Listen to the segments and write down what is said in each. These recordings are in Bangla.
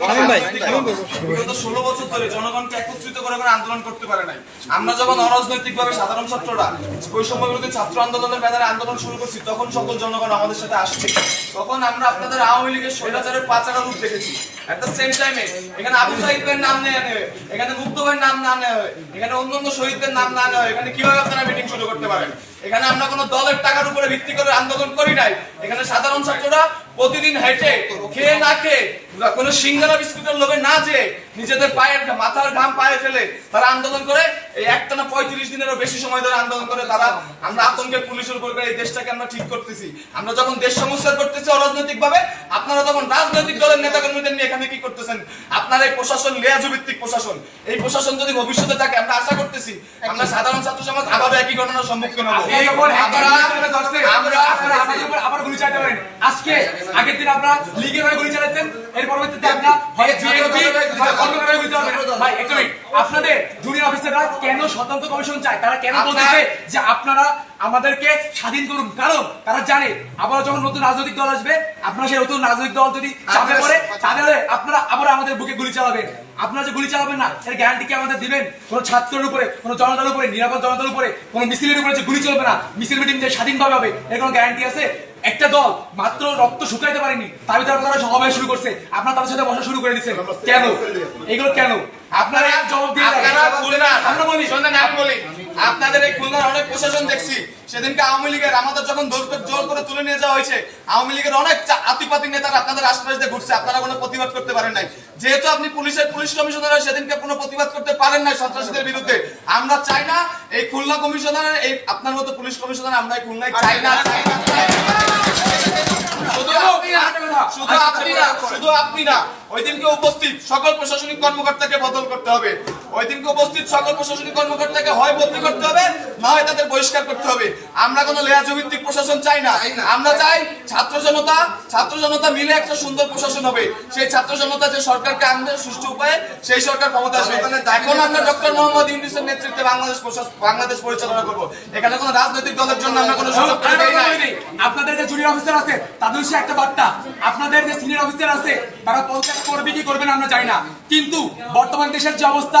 আমরা দেখেছি। সেম টাইমে এখানে নাম নেওয়া এখানে নাম না নেওয়া হয়, এখানে শহীদদের নাম না নেওয়া হয়, এখানে কীভাবে এখানে আমরা কোনো দলের টাকার উপরে ভিত্তি করে আন্দোলন করি নাই এখানে সাধারণ ছাত্ররা প্রতিদিন হেঁটে, খেয়ে না খেয়ে, কোনো সিঙ্গারা বিস্কুটের লোভে না যে নিজেদের পায়ের মাথার ঘাম পায়ে ফেলে তারা আন্দোলন করে এই একটানা পঁয়ত্রিশ দিনেরও বেশি সময় ধরে আন্দোলন করে তারা আমরা আতঙ্কের পুলিশের উপর এই দেশটাকে আমরা ঠিক করতেছি। আমরা যখন দেশ সংস্কার করতেছি অরাজনৈতিক ভাবে আপনারা তখন রাজনৈতিক দলের নেতা কর্মীদের নিয়ে এখানে কি করতেছেন? আপনারা এই প্রশাসন লেয়াজু ভিত্তিক প্রশাসন। এই প্রশাসন যদি ভবিষ্যতে থাকে আমরা আশা করতেছি আমরা সাধারণ ছাত্র সমাজ আবার একই ঘটনার সম্মুখীন হব। আমরা আমরা আজকে আগের দিন আপনারা লিগের গুলি এর পরবর্তীতে আপনারা হয় বিএনপি অন্য ভাই এক মিনিট আপনাদের জুনিয়র অফিসাররা কেন স্বতন্ত্র কমিশন চায় তারা কেন বলতেছে যে আপনারা আমাদেরকে স্বাধীন করুন কারণ তারা জানে আবার যখন নতুন রাজনৈতিক দল আসবে আপনারা সেই নতুন রাজনৈতিক দল যদি চাপে পড়ে তাহলে আপনারা আবার আমাদের বুকে গুলি চালাবেন আপনারা যে গুলি চালাবেন না এর গ্যারান্টি কি আমাদের দিবেন কোন ছাত্রের উপরে কোন জনতার উপরে নিরাপদ জনতার উপরে কোন মিছিলের উপরে যে গুলি চলবে না মিছিল মিটিং যে স্বাধীনভাবে হবে এর কোনো গ্যারান্টি আছে একটা দল মাত্র রক্ত শুকাইতে পারেনি তার ভিতরে আপনারা সমাবেশ শুরু করছে। আপনারা তাদের সাথে বসা শুরু করে দিচ্ছেন। কেন? এগুলো কেন? আপনারা জবাব দিয়ে। আপনারা খুলনা আমরা বলি। শোনেন আমি বলি। আপনাদের এই খুলনার অনেক প্রশাসন দেখছি। সেদিনকে আওয়ামী লীগের আমাদের যখন জোর করে তুলে নিয়ে যাওয়া হয়েছে আওয়ামী লীগের অনেক আতিপাতি নেতারা আপনাদের আশপাশ দিয়ে ঘুরছে। আপনারা কোনো প্রতিবাদ করতে পারেন নাই। যেহেতু আপনি পুলিশের পুলিশ কমিশনার সেদিনকে কোনো প্রতিবাদ করতে পারেন নাই সন্ত্রাসীদের বিরুদ্ধে। আমরা চাই না এই খুলনা কমিশনার এই আপনার মতো পুলিশ কমিশনার আমরা এই খুলনায় চাই না চাই না, চাই না। শুধু আপনি না, শুধু আপনি না ওই দিনকে উপস্থিত সকল প্রশাসনিক কর্মকর্তাকে বদল করতে হবে। ওই দিনকে উপস্থিত সকল প্রশাসনিক কর্মকর্তাকে হয় বদলি করতে হবে না হয় তাদের বহিষ্কার করতে হবে। আমরা কোনো লেয়াজ ভিত্তিক প্রশাসন চাই না। আমরা চাই ছাত্র জনতা ছাত্র জনতা মিলে একটা সুন্দর প্রশাসন হবে। সেই ছাত্র জনতা যে সরকারকে আনবে সুষ্ঠু উপায়ে সেই সরকার ক্ষমতা আসবে। এখন আমরা ডক্টর মোহাম্মদ ইউনুসের নেতৃত্বে বাংলাদেশ বাংলাদেশ পরিচালনা করব। এখানে কোনো রাজনৈতিক দলের জন্য আমরা কোনো সুযোগ নাই। আপনাদের যে জুনিয়র অফিসার আছে তাদের একটা বার্তা। আপনাদের যে সিনিয়র অফিসার আছে, তারা পঞ্চায়েত করবে কি করবে না আমরা চাই না। কিন্তু বর্তমান দেশের যে অবস্থা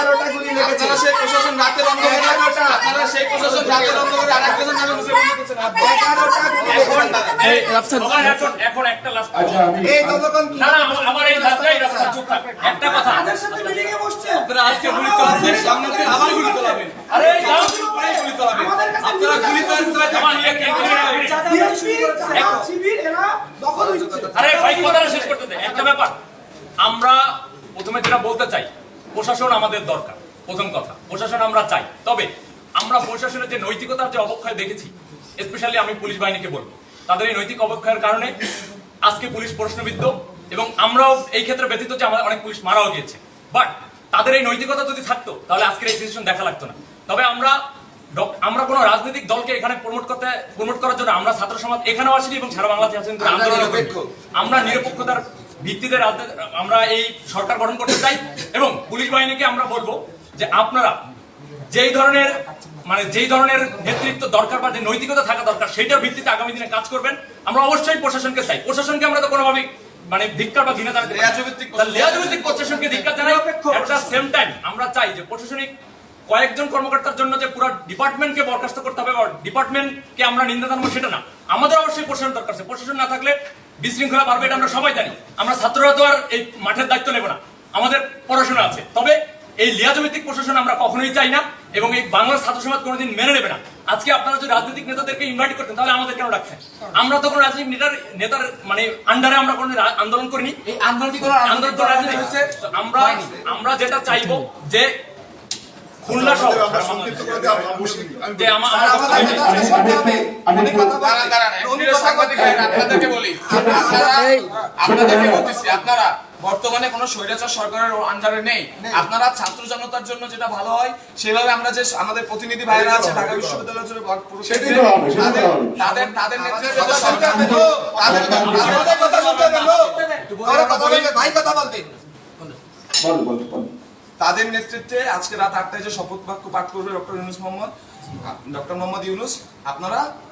এগারোটা গুলি লেগেছে। সেই প্রশাসন রাতের অন্ধকারে এগারোটা। আপনারা সেই প্রশাসন রাতের অন্ধকারে আরেকজনের নামে মুছে বন্ধ করছেন এগারোটা গুলি লেগেছে। এখন এখন এখন একটা লাস্ট এই জনগণ কি না না আমার- এই লাস্টটাই রাস্তা চুপ থাক। একটা কথা। আপনারা আজকে গুলি সামনে থেকে আবার গুলি চালাবেন। আরে এই দাও। প্রায় গুলি চালাবেন। আপনারা গুলি। আরে ভাই কথাটা শেষ করতে দে। একটা ব্যাপার। আমরা প্রথমে যেটা বলতে চাই প্রশাসন আমাদের দরকার প্রথম কথা। প্রশাসন আমরা চাই। তবে আমরা প্রশাসনের যে নৈতিকতার যে অবক্ষয় দেখেছি স্পেশালি আমি পুলিশ বাহিনীকে বলব তাদের এই নৈতিক অবক্ষয়ের কারণে আজকে পুলিশ প্রশ্নবিদ্ধ এবং আমরাও এই ক্ষেত্রে ব্যতীত যে আমাদের অনেক পুলিশ মারাও গিয়েছে। বাট তাদের এই নৈতিকতা যদি থাকতো তাহলে আজকের এই ডিসিশন দেখা লাগতো না। তবে আমরা আমরা কোনো রাজনৈতিক দলকে এখানে প্রমোট করতে প্রমোট করার জন্য আমরা ছাত্র সমাজ এখানেও আসিনি এবং সারা বাংলাদেশে আছেন। আমরা নিরপেক্ষতার ভিত্তিতে আমরা এই সরকার গঠন করতে চাই এবং পুলিশ বাহিনীকে আমরা বলব যে আপনারা যেই ধরনের মানে যেই ধরনের নেতৃত্ব দরকার বা যে নৈতিকতা থাকা দরকার সেইটার ভিত্তিতে আগামী দিনে কাজ করবেন। আমরা অবশ্যই প্রশাসনকে চাই। প্রশাসনকে আমরা তো কোনোভাবেই মানে ধিক্কার বা ঘৃণা জানাতে লেয়াজভিত্তিক প্রশাসনকে ধিক্কার জানাই। একটা সেম টাইম আমরা চাই যে প্রশাসনিক কয়েকজন কর্মকর্তার জন্য যে পুরো ডিপার্টমেন্টকে বরখাস্ত করতে হবে বা ডিপার্টমেন্টকে আমরা নিন্দা জানাব সেটা না। আমাদের অবশ্যই প্রশাসন দরকার আছে। প্রশাসন না থাকলে বিশৃঙ্খলা বাড়বে এটা আমরা সবাই জানি। আমরা ছাত্ররা তো আর এই মাঠের দায়িত্ব নেব না। আমাদের পড়াশোনা আছে। তবে এই লিয়াজমিতিক প্রশাসন আমরা কখনোই চাই না এবং এই বাংলার ছাত্র সমাজ কোনোদিন মেনে নেবে না। আজকে আপনারা যদি রাজনৈতিক নেতাদেরকে ইনভাইট করতেন তাহলে আমাদের কেন রাখছেন আমরা তো কোনো রাজনৈতিক নেতার নেতার মানে আন্ডারে আমরা কোনো আন্দোলন করিনি। এই আন্দোলন আন্দোলন আমরা আমরা যেটা চাইব যে খুলনা আমরা সংক্ষিপ্ত করে আমরা যে আমার আপনাদেরকে বলি। আপনারা আপনাদেরকে বলতেছি আপনারা বর্তমানে কোনো স্বৈরাচার সরকারের আন্ডারে নেই। আপনারা ছাত্র জনতার জন্য যেটা ভালো হয় সেভাবে আমরা যে আমাদের প্রতিনিধি ভাইয়েরা আছে ঢাকা বিশ্ববিদ্যালয় জুড়ে বড় পুরো সেটাই তো হবে, সেটাই তো হবে। তাদের তাদের নেতৃত্বে কথা বলতে ভাই কথা বলবে। বল, বল, বল। তাদের নেতৃত্বে আজকে রাত আটটায় যে শপথ বাক্য পাঠ করবে ডক্টর ইউনুস মোহাম্মদ ডক্টর মোহাম্মদ ইউনুস, আপনারা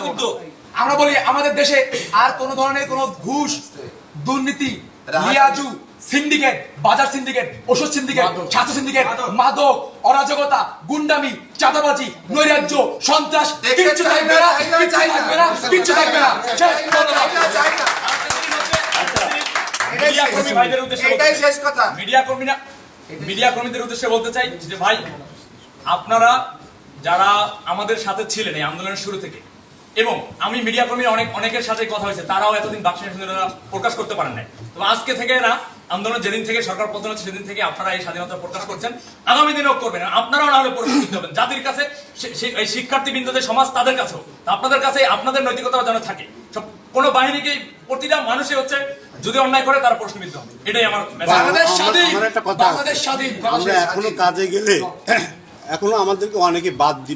না ছাড়বো আমরা বলি আমাদের দেশে আর কোন ধরনের কোন ঘুষ দুর্নীতি লিয়াজু সিন্ডিকেট বাজার সিন্ডিকেট ওষুধ সিন্ডিকেট ছাত্র সিন্ডিকেট মাদক। অরাজকতা গুন্ডামি চাঁদাবাজি নৈরাজ্য সন্ত্রাস কিচ্ছু থাকবে না, না চাই না, কিচ্ছু থাকবে না। কর্মীরা মিডিয়া কর্মীদের উদ্দেশ্যে বলতে চাই যে ভাই আপনারা যারা আমাদের সাথে ছিলেন এই আন্দোলনের শুরু থেকে এবং আমি মিডিয়া কর্মী অনেক অনেকের সাথে কথা হয়েছে তারাও এতদিন বাক্স স্বাধীনতা প্রকাশ করতে পারেন নাই। তো আজকে থেকে না আন্দোলন যেদিন থেকে সরকার পতন হচ্ছে সেদিন থেকে আপনারা এই স্বাধীনতা প্রকাশ করছেন আগামী দিনেও করবেন। আপনারাও না হলে পরিস্থিতি হবেন জাতির কাছে এই শিক্ষার্থী বিন্দুদের সমাজ তাদের কাছেও আপনাদের কাছে আপনাদের নৈতিকতা যেন থাকে। সব কোনো বাহিনীকে প্রতিটা মানুষই হচ্ছে যদি অন্যায় করে তারা প্রশ্নবিদ্ধ হবে। এটাই আমার বাংলাদেশ স্বাধীন আমার একটা কথা আছে। বাংলাদেশ স্বাধীন আমরা এখনও কাজে গেলে এখনও আমাদেরকে অনেকে বাদ দি